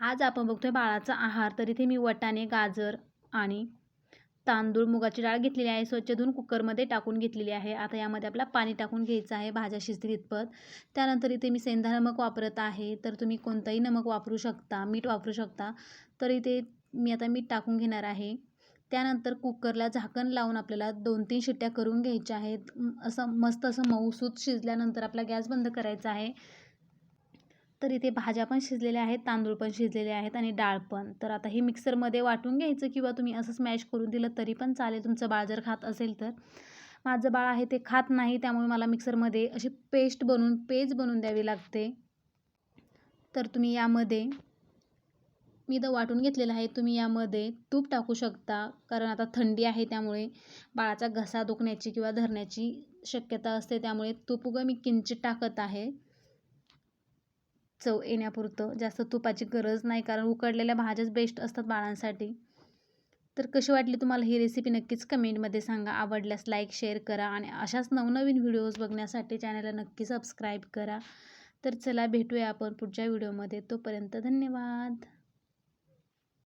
आज आपण बघतोय बाळाचा आहार. तर इथे मी वटाणे गाजर आणि तांदूळ मुगाची डाळ घेतलेली आहे. स्वच्छ धुवून कुकरमध्ये टाकून घेतलेली आहे. आता यामध्ये आपला पाणी टाकून घ्यायचं आहे. भाज्या शिजतील इतपत. त्यानंतर इथे मी सेंधा नमक वापरत आहे. तर तुम्ही कोणतंही नमक वापरू शकता मीठ वापरू शकता. तर इथे मी आता मीठ टाकून घेणार आहे. त्यानंतर कुकरला झाकण लावून आपल्याला दोन तीन शिट्ट्या करून घ्यायच्या आहेत. असं मस्त असं मऊसूत शिजल्यानंतर आपला गॅस बंद करायचा आहे. तर इथे भाज्या पण शिजलेल्या आहेत तांदूळ पण शिजलेले आहेत आणि डाळ पण. तर आता हे मिक्सरमध्ये वाटून घ्यायचं किंवा तुम्ही असं स्मॅश करून दिलं तरी पण चालेल. तुमचं बाळ जर खात असेल तर. माझं बाळ आहे ते खात नाही त्यामुळे मला मिक्सरमध्ये अशी पेस्ट बनवून पेज बनवून द्यावी लागते. तर तुम्ही यामध्ये मी इथं वाटून घेतलेलं आहे तुम्ही यामध्ये तूप टाकू शकता. कारण आता थंडी आहे त्यामुळे बाळाचा घसा दुखण्याची किंवा धरण्याची शक्यता असते त्यामुळे तूप उगं मी किंचित टाकत आहे. चव येण्यापुरतं जास्त तुपाची गरज नाही कारण उकडलेल्या भाज्याच बेस्ट असतात बाळांसाठी. तर कशी वाटली तुम्हाला ही रेसिपी नक्कीच कमेंटमध्ये सांगा. आवडल्यास लाईक शेअर करा आणि अशाच नवनवीन व्हिडिओज बघण्यासाठी चॅनलला नक्की सबस्क्राईब करा. तर चला भेटूया आपण पुढच्या व्हिडिओमध्ये तोपर्यंत धन्यवाद.